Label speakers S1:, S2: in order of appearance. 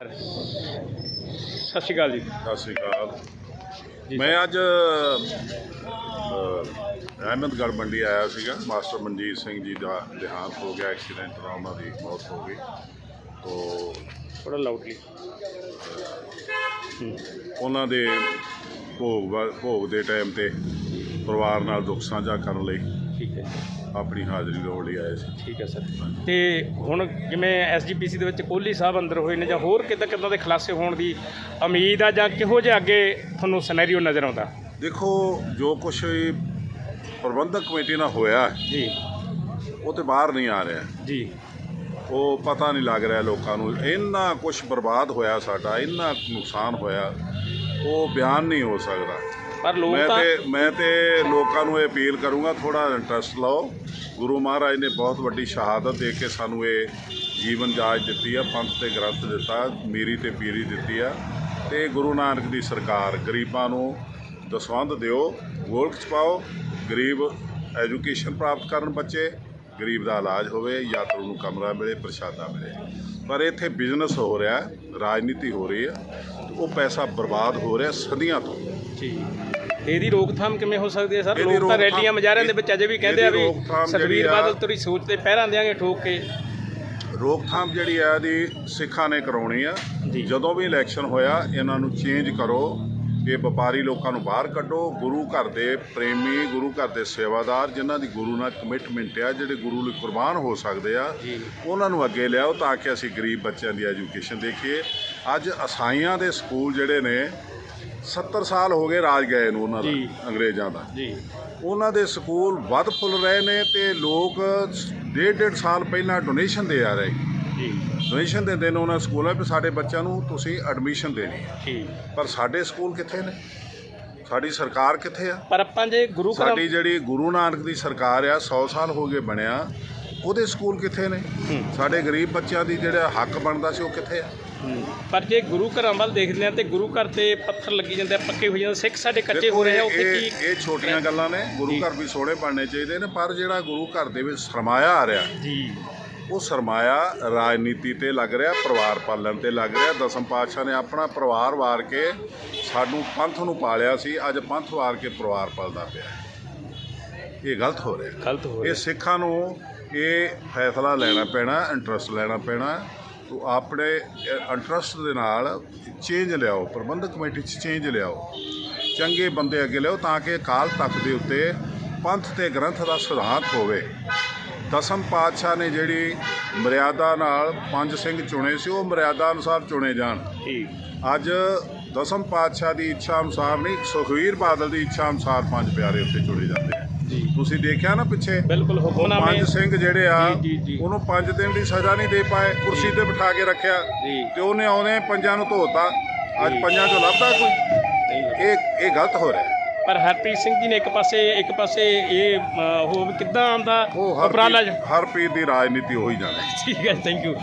S1: ਸਤਿ ਸ਼੍ਰੀ ਅਕਾਲ ਜੀ।
S2: ਸਤਿ ਸ਼੍ਰੀ ਅਕਾਲ। ਮੈਂ ਅੱਜ ਅਹ, ਅਹਿਮਦਗੜ੍ਹ ਮੰਡੀ ਆਇਆ ਸੀਗਾ। ਮਾਸਟਰ ਮਨਜੀਤ ਸਿੰਘ ਜੀ ਦਾ ਦੇਹਾਂਤ ਹੋ ਗਿਆ ਐਕਸੀਡੈਂਟ ਨਾਲ ਉਹਨਾਂ ਦੀ ਮੌਤ ਹੋ ਗਈ। ਤੋ
S1: ਥੋੜਾ ਲਾਊਡਲੀ
S2: ਉਹਨਾਂ ਦੇ ਭੋਗ ਵਾ- ਭੋਗ ਦੇ ਟਾਈਮ ਤੇ ਪਰਿਵਾਰ ਨਾਲ ਦੁੱਖ ਸਾਂਝਾ ਕਰਨ ਲਈ
S1: ਠੀਕ ਹੈ
S2: ਆਪਣੀ ਹਾਜ਼ਰੀ ਲਾਉਣ ਲਈ ਆਏ ਸੀ।
S1: ਠੀਕ ਹੈ ਸਰ। ਤੇ ਹੁਣ ਜਿਵੇਂ ਐਸਜੀਪੀਸੀ ਦੇ ਵਿੱਚ ਕੋਹਲੀ ਸਾਹਿਬ ਅੰਦਰ ਹੋਏ ਨੇ ਜਾਂ ਹੋਰ ਕਿੱਦਾਂ ਕਿੱਦਾਂ ਦੇ ਖੁਲਾਸੇ ਹੋਣ ਦੀ ਉਮੀਦ ਆ ਜਾਂ ਕਿਹੋ ਜਿਹਾ ਅੱਗੇ ਤੁਹਾਨੂੰ ਸਿਨੈਰੀਓ ਨਜ਼ਰ ਆਉਂਦਾ?
S2: ਦੇਖੋ ਜੋ ਕੁਝ ਪ੍ਰਬੰਧਕ ਕਮੇਟੀ ਨਾਲ ਹੋਇਆ
S1: ਜੀ।
S2: ਉਹ ਤੇ ਬਾਹਰ ਨਹੀਂ ਆ ਰਿਹਾ।
S1: ਜੀ।
S2: ਉਹ ਪਤਾ ਨਹੀਂ ਲੱਗ ਰਿਹਾ ਲੋਕਾਂ ਨੂੰ। ਇੰਨਾ ਕੁਝ ਬਰਬਾਦ ਹੋਇਆ ਸਾਡਾ ਇੰਨਾ ਨੁਕਸਾਨ ਹੋਇਆ ਉਹ ਬਿਆਨ ਨਹੀਂ ਹੋ ਸਕਦਾ।
S1: ਪਰ ਲੋਕ
S2: ਮੈਂ
S1: ਤਾਂ
S2: ਤੇ ਮੈਂ ਤੇ ਲੋਕਾਂ ਨੂੰ ਇਹ ਅਪੀਲ ਕਰੂੰਗਾ ਥੋੜਾ ਇੰਟਰਸਟ ਲਓ। ਗੁਰੂ ਮਹਾਰਾਜ ਨੇ ਬਹੁਤ ਵੱਡੀ ਸ਼ਹਾਦਤ ਦੇ ਕੇ ਸਾਨੂੰ ਇਹ ਜੀਵਨ ਜਾਚ ਦਿੱਤੀ ਆ ਪੰਥ ਤੇ ਗ੍ਰੰਥ ਦਿੱਤਾ ਮੀਰੀ ਤੇ ਪੀਰੀ ਦਿੱਤੀ ਆ। ਤੇ ਗੁਰੂ ਨਾਨਕ ਦੀ ਸਰਕਾਰ ਗਰੀਬਾਂ ਨੂੰ ਦਸਵੰਧ ਦਿਓ ਗੋਲਕ ਚ ਪਾਓ ਗਰੀਬ ਐਜੂਕੇਸ਼ਨ ਪ੍ਰਾਪਤ ਕਰਨ ਬੱਚੇ। ਗਰੀਬ ਦਾ ਇਲਾਜ ਹੋਵੇ ਯਾਤਰੂ ਨੂੰ ਕਮਰਾ ਮਿਲੇ ਪ੍ਰਸ਼ਾਦਾ ਮਿਲੇ। ਪਰ ਇੱਥੇ ਬਿਜ਼ਨਸ ਹੋ ਰਿਹਾ ਰਾਜਨੀਤੀ ਹੋ ਰਹੀ ਆ ਉਹ ਪੈਸਾ ਬਰਬਾਦ ਹੋ ਰਿਹਾ ਸਦੀਆਂ ਤੋਂ।
S1: ਜੀ। ਇਹਦੀ ਰੋਕਥਾਮ ਕਿਵੇਂ ਹੋ ਸਕਦੀ ਹੈ ਸਰ?
S2: ਇਹਦੀ
S1: ਲੋਕ ਤਾਂ
S2: ਰੋਕਥਾਮ-
S1: ਰੈਲੀਆਂ ਮੁਜ਼ਾਹਰਿਆਂ ਦੇ ਵਿੱਚ ਅਜੇ ਵੀ ਕਹਿੰਦੇ ਆ ਵੀ
S2: ਰੋਕਥਾਮ ਜਿਹੜੀ ਆ-
S1: ਬਾਦਲ ਤੁਰੀ ਸੋਚ ਤੇ ਪਹਿਰਾਂ ਦੇਾਂਗੇ ਠੋਕ ਕੇ।
S2: ਰੋਕਥਾਮ ਜਿਹੜੀ ਆ ਇਹਦੀ ਸਿੱਖਾਂ ਨੇ ਕਰਾਉਣੀ ਆ।
S1: ਜੀ।
S2: ਜਦੋਂ ਵੀ ਇਲੈਕਸ਼ਨ ਹੋਇਆ ਇਹਨਾਂ ਨੂੰ ਚੇਂਜ ਕਰੋ। ਇਹ ਵਪਾਰੀ ਲੋਕਾਂ ਨੂੰ ਬਾਹਰ ਕੱਢੋ। ਗੁਰੂ ਘਰ ਦੇ ਪ੍ਰੇਮੀ ਗੁਰੂ ਘਰ ਦੇ ਸੇਵਾਦਾਰ ਜਿਨ੍ਹਾਂ ਦੀ ਗੁਰੂ ਨਾਲ ਕਮਿਟਮੈਂਟ ਆ ਜਿਹੜੇ ਗੁਰੂ ਲਈ ਕੁਰਬਾਨ ਹੋ ਸਕਦੇ ਆ। ਉਹਨਾਂ ਨੂੰ ਅੱਗੇ ਲਿਆਓ ਤਾਂ ਕਿ ਅਸੀਂ ਗਰੀਬ ਬੱਚਿਆਂ ਦੀ ਐਜੂਕੇਸ਼ਨ ਦੇਖੀਏ। ਅੱਜ ਅਸਾਈਆਂ ਦੇ ਸਕੂਲ ਜਿਹੜੇ ਨੇ 70 ਸਾਲ ਹੋ ਗਏ ਰਾਜ ਗਏ ਨੂੰ ਉਹਨਾਂ। ਦਾ ਅੰਗਰੇਜ਼ਾਂ ਦਾ।
S1: ਜੀ।
S2: ਉਹਨਾਂ ਦੇ ਸਕੂਲ ਵੱਧ ਫੁੱਲ ਰਹੇ ਨੇ ਤੇ ਲੋਕ ਡੇਢ ਡੇਢ ਸਾਲ ਪਹਿਲਾਂ ਡੋਨੇਸ਼ਨ ਦੇ ਆ ਰਹੇ।
S1: ਜੀ
S2: ਡੋਨੇਸ਼ਨ ਦੇ ਦਿਨ ਉਹਨਾਂ ਸਕੂਲਾਂ ਵੀ ਸਾਡੇ ਬੱਚਿਆਂ ਨੂੰ ਤੁਸੀਂ ਐਡਮਿਸ਼ਨ ਦੇਣੀ ਹੈ
S1: ਠੀਕ।
S2: ਪਰ ਸਾਡੇ ਸਕੂਲ ਕਿੱਥੇ ਨੇ? ਸਾਡੀ ਸਰਕਾਰ ਕਿੱਥੇ ਆ?
S1: ਪਰ ਆਪਾਂ ਜੇ ਗੁਰੂ ਘਰ
S2: ਸਾਡੀ ਜਿਹੜੀ ਗੁਰੂ ਨਾਨਕ ਦੀ ਸਰਕਾਰ ਆ 100 ਸਾਲ ਹੋ ਗਏ ਬਣਿਆ ਉਹਦੇ ਸਕੂਲ ਕਿੱਥੇ ਨੇ। ਸਾਡੇ ਗਰੀਬ ਬੱਚਿਆਂ ਦੀ ਜਿਹੜਾ ਹੱਕ ਬਣਦਾ ਸੀ ਉਹ ਕਿੱਥੇ ਆ?
S1: ਪਰ ਜੇ ਗੁਰੂ ਘਰਾਂ ਵੱਲ ਦੇਖਦੇ ਆ ਤੇ ਗੁਰੂ ਘਰ ਤੇ ਪੱਥਰ ਲੱਗੀ ਜਾਂਦੇ ਆ ਪੱਕੇ ਹੋ ਜਾਂਦੇ ਸਿੱਖ ਸਾਡੇ ਕੱਚੇ ਹੋ ਰਹੇ ਆ ਉੱਥੇ ਕੀ
S2: ਇਹ ਛੋਟੀਆਂ ਗੱਲਾਂ ਨੇ ਗੁਰੂ। ਘਰ ਵੀ ਸੋਹਣੇ ਬਣਨੇ ਚਾਹੀਦੇ ਨੇ ਪਰ ਜਿਹੜਾ ਗੁਰੂ ਘਰ ਦੇ ਵਿੱਚ ਸਰਮਾਇਆ ਆ ਰਿਹਾ
S1: ਜੀ।
S2: ਉਹ ਸਰਮਾਇਆ ਰਾਜਨੀਤੀ ਤੇ ਲੱਗ ਰਿਹਾ ਪਰਿਵਾਰ ਪਾਲਣ ਤੇ ਲੱਗ ਰਿਹਾ। ਦਸਮ ਪਾਤਸ਼ਾਹ ਨੇ ਆਪਣਾ ਪਰਿਵਾਰ ਵਾਰ ਕੇ ਸਾਨੂੰ ਪੰਥ ਨੂੰ ਪਾਲਿਆ ਸੀ। ਅੱਜ ਪੰਥ ਵਾਰ ਕੇ ਪਰਿਵਾਰ ਪਲਦਾ ਪਿਆ। ਇਹ ਗਲਤ ਹੋ ਰਿਹਾ।
S1: ਗਲਤ ਹੋ
S2: ਇਹ
S1: ਰਿਹਾ
S2: ਸਿੱਖਾਂ ਨੂੰ ਇਹ ਫੈਸਲਾ ਲੈਣਾ ਪੈਣਾ ਇੰਟਰਸਟ ਲੈਣਾ ਪੈਣਾ। ਤੋ ਆਪਣੇ ਇੰਟਰਸਟ ਦੇ ਨਾਲ ਚੇਂਜ ਲਿਆਓ ਪ੍ਰਬੰਧਕ ਕਮੇਟੀ 'ਚ ਚੇਂਜ ਲਿਆਓ। ਚੰਗੇ ਬੰਦੇ ਅੱਗੇ ਲਿਆਓ ਤਾਂ ਕਿ ਅਕਾਲ ਤਖਤ ਦੇ ਉੱਤੇ ਪੰਥ ਤੇ ਗ੍ਰੰਥ ਦਾ ਸਿਧਾਂਤ ਹੋਵੇ। ਦਸਮ ਪਾਤਸ਼ਾਹ ਨੇ ਜਿਹੜੀ ਮਰਿਆਦਾ ਨਾਲ ਪੰਜ ਸਿੰਘ ਚੁਣੇ ਸੀ ਉਹ ਮਰਿਆਦਾ ਅਨੁਸਾਰ ਚੁਣੇ ਜਾਣ।
S1: ਠੀਕ।
S2: ਅੱਜ ਦਸਮ ਪਾਤਸ਼ਾਹ ਦੀ ਇੱਛਾ ਅਨੁਸਾਰ ਨਹੀਂ ਸੁਖਵੀਰ ਬਾਦਲ ਦੀ ਇੱਛਾ ਅਨੁਸਾਰ ਪੰਜ ਪਿਆਰੇ ਉੱਤੇ ਚੁਣੇ ਜਾਂਦੇ ਆ।
S1: ਜੀ।
S2: ਤੁਸੀਂ ਦੇਖਿਆ ਨਾ ਪਿੱਛੇ?
S1: ਬਿਲਕੁਲ ਹੁਕਮਨਾਮੇ
S2: ਪੰਜ ਸਿੰਘ ਜਿਹੜੇ ਆ। ਉਹਨੂੰ ਪੰਜ ਦਿਨ ਦੀ ਸਜ਼ਾ ਨਹੀਂ ਦੇ ਪਾਏ ਕੁਰਸੀ ਤੇ ਬਿਠਾ ਕੇ ਰੱਖਿਆ। ਤੇ ਉਹਨੇ ਆਉਨੇ ਪੰਜਾਂ ਨੂੰ ਧੋਤਾ। ਅੱਜ ਪੰਜਾਂ ਚੋਂ ਲੱਭਦਾ ਕੋਈ। ਇਹ ਇਹ ਗਲਤ ਹੋ ਰਿਹਾ।
S1: ਪਰ ਹਰਪ੍ਰੀਤ ਸਿੰਘ ਜੀ ਨੇ ਇੱਕ ਪਾਸੇ ਇੱਕ ਪਾਸੇ ਇਹ ਅ, ਉਹ ਕਿੱਦਾਂ ਆਂਦਾ
S2: ਉਹ
S1: ਉਪਰਾਲਾ
S2: ਹਰ ਹਰ ਪੀਰ ਦੀ ਰਾਜਨੀਤੀ ਹੋਈ ਜਾਣੀ।
S1: ਠੀਕ ਹੈ ਥੈਂਕ ਯੂ